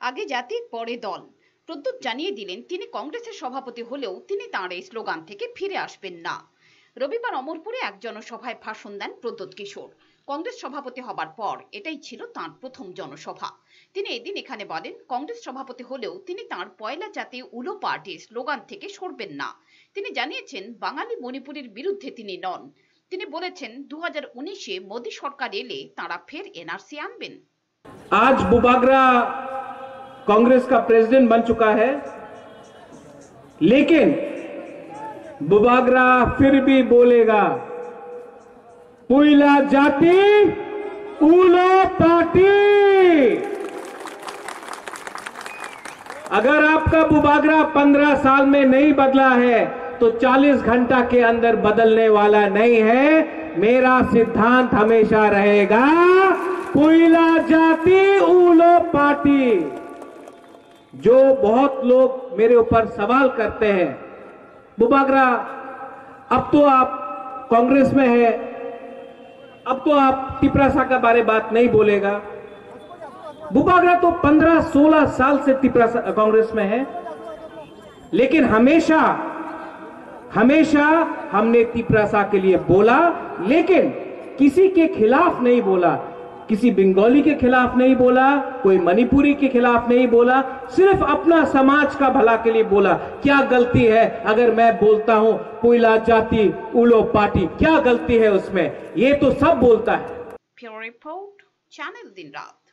আগে জাতি পরে দল। প্রদ্যোত জানিয়ে দিলেন, তিনি কংগ্রেসের সভাপতি হলেও তিনি তাঁর এই স্লোগান থেকে ফিরে আসবেন না। রবিবার অমরপুরে এক জনসভায় ভাষণ দেন প্রদ্যোত কিশোর। কংগ্রেস সভাপতি হবার পর এটাই ছিল তাঁর প্রথম জনসভা। তিনি এদিন এখানে বলেন, কংগ্রেস সভাপতি হলেও তিনি তাঁর পয়লা জাতি উলো পার্টির স্লোগান থেকে সরবেন না। তিনি জানিয়েছেন, বাঙালি মণিপুরের বিরুদ্ধে তিনি নন। তিনি বলেছেন দু হাজার উনিশে মোদী সরকার এলে তাঁরা ফের এনআরসি আনবেন। আজ বুবাগরা कांग्रेस का प्रेसिडेंट बन चुका है। लेकिन बुबागरा फिर भी बोलेगा, पुइला जाति, उलो पार्टी अगर आपका बुबागरा पंद्रह साल में नहीं बदला है तो 40 घंटा के अंदर बदलने वाला नहीं है। मेरा सिद्धांत हमेशा रहेगा, पुइला जाति, उलो पार्टी जो बहुत लोग मेरे ऊपर सवाल करते हैं। बुबागरा, अब तो आप कांग्रेस में है। अब तो आप तिपरासा का बारे बात नहीं बोलेगा। बुबागरा तो 15-16 साल से तिपरासा कांग्रेस में है। लेकिन हमेशा हमेशा हमने तिपरासा के लिए बोला, लेकिन किसी के खिलाफ नहीं बोला। किसी बंगाली के खिलाफ नहीं बोला, कोई मणिपुरी के खिलाफ नहीं बोला, सिर्फ़ अपना समाज का भला के लिए बोला। क्या गलती है? अगर मैं बोलता हूँ कोयला जाति, उलो पार्टी, क्या गलती है उसमें? ये तो सब बोलता है। रिपोर्ट, चैनल दिन रात।